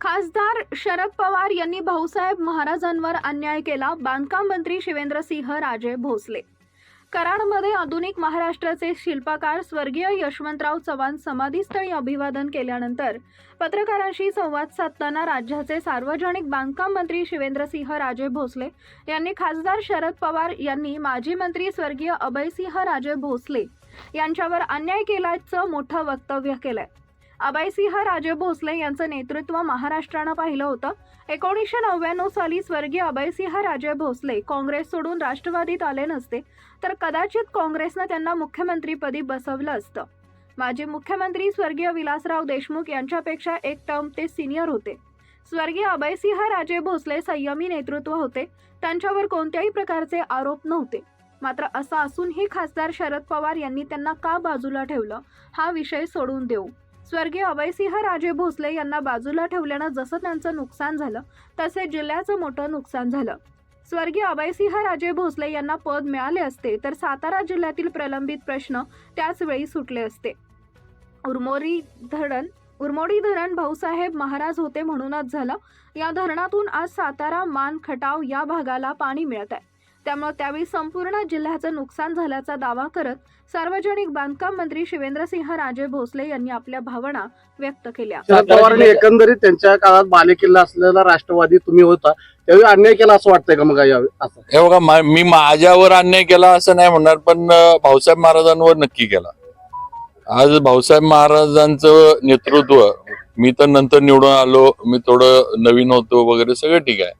खासदार शरद पवार यांनी भाऊसाहेब महाराजांवर अन्याय केला. बांधकाम मंत्री शिवेंद्रसिंह राजे भोसले. कराडमध्ये आधुनिक महाराष्ट्राचे शिल्पकार स्वर्गीय यशवंतराव चव्हाण समाधीस्थळी अभिवादन केल्यानंतर पत्रकारांशी संवाद साधताना राज्याचे सार्वजनिक बांधकाम मंत्री शिवेंद्रसिंह राजे भोसले यांनी खासदार शरद पवार यांनी माजी मंत्री स्वर्गीय अभयसिंह राजे भोसले यांच्यावर अन्याय केल्याचं मोठं वक्तव्य केलंय. अभयसिंह राजे भोसले यांचं नेतृत्व महाराष्ट्रानं पाहिलं होतं. एकोणीसशे नव्याण्णव साली स्वर्गीय अभयसिंह राजे भोसले काँग्रेस सोडून राष्ट्रवादीत आले नसते तर कदाचित काँग्रेसनं त्यांना मुख्यमंत्रीपदी बसवलं असतं. माजी मुख्यमंत्री स्वर्गीय विलासराव देशमुख यांच्यापेक्षा एक टर्म ते सिनियर होते. स्वर्गीय अभयसिंह राजे भोसले संयमी नेतृत्व होते त्यांच्यावर कोणत्याही प्रकारचे आरोप नव्हते. मात्र असं असूनही खासदार शरद पवार यांनी त्यांना का बाजूला ठेवलं हा विषय सोडून देऊ. स्वर्गीय अभयसिंह राजे भोसले यांना बाजूला ठेवल्यानं जसं त्यांचं नुकसान झालं तसे जिल्ह्याचं मोठं नुकसान झालं. स्वर्गीय अभयसिंह राजे भोसले यांना पद मिळाले असते तर सातारा जिल्ह्यातील प्रलंबित प्रश्न त्याच वेळी सुटले असते. उर्मोरी धरण उर्मोडी धरण भाऊसाहेब महाराज होते म्हणूनच झालं. या धरणातून आज सातारा मान खटाव या भागाला पाणी मिळत आहे. त्यामुळे त्यावेळी संपूर्ण जिल्ह्याचं नुकसान झाल्याचा दावा करत सार्वजनिक बांधकाम मंत्री शिवेंद्रसिंह राजे भोसले यांनी आपल्या भावना व्यक्त केल्या. शरद पवारांनी एकंदरीत त्यांच्या काळात बालेकिल्ला असलेला राष्ट्रवादी तुम्ही होता त्यावेळी अन्याय केला असं वाटतंय का मग यावेळी असं. हे बघा मा- मी माझ्यावर अन्याय केला असं नाही म्हणणार पण अं, भाऊसाहेब महाराजांवर नक्की केला. आज भाऊसाहेब महाराजांचं नेतृत्व मी तर नंतर निवडून आलो मी थोडं नवीन होतो वगैरे सगळं ठीक आहे.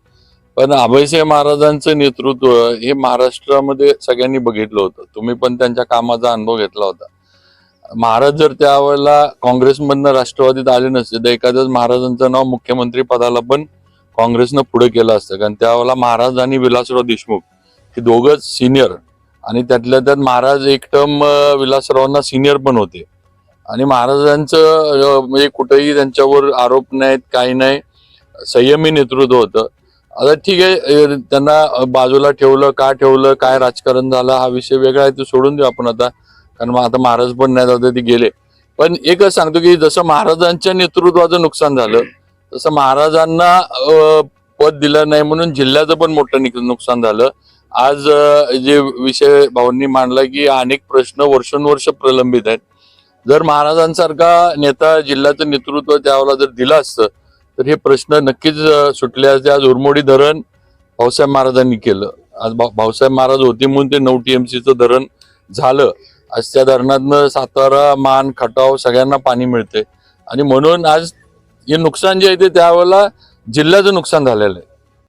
पण अभयसिंह महाराजांचं नेतृत्व हे महाराष्ट्रामध्ये सगळ्यांनी बघितलं होतं. तुम्ही पण त्यांच्या कामाचा अनुभव घेतला होता. महाराज जर त्यावेळेला काँग्रेसमधनं राष्ट्रवादीत आले नसते तर एखाद्याच महाराजांचं नाव मुख्यमंत्री पदाला पण काँग्रेसनं पुढे केलं असतं. कारण त्यावेळेला महाराज आणि विलासराव देशमुख हे दोघंच सिनियर आणि त्यातल्या त्यात महाराज एक टर्म विलासरावांना सिनियर पण होते. आणि महाराजांचं म्हणजे कुठेही त्यांच्यावर आरोप नाहीत काही नाही संयमी नेतृत्व होतं. आता ठीक आहे त्यांना बाजूला ठेवलं का ठेवलं काय राजकारण झालं हा विषय वेगळा आहे तो सोडून देऊ आपण आता. कारण मग आता महाराज पण नाही जाते ते गेले. पण एकच सांगतो की जसं महाराजांच्या नेतृत्वाचं नुकसान झालं तसं महाराजांना पद दिलं नाही म्हणून जिल्ह्याचं पण मोठं नुकसान झालं. आज जे विषय भाऊंनी मांडला की अनेक प्रश्न वर्षानुवर्ष प्रलंबित आहेत. जर महाराजांसारखा नेता जिल्ह्याचं नेतृत्व त्यावेळेला जर दिलं असतं तर हे प्रश्न नक्कीच सुटले असते. आज उरमोडी धरण भाऊसाहेब महाराजांनी केलं. आज भाऊसाहेब महाराज होते म्हणून ते नऊ टीएमसीचं धरण झालं. आज त्या धरणातनं सातारा मान खटाव सगळ्यांना पाणी मिळते आणि म्हणून आज हे नुकसान जे आहे ते त्यावेळेला जिल्ह्याचं नुकसान झालेलं आहे.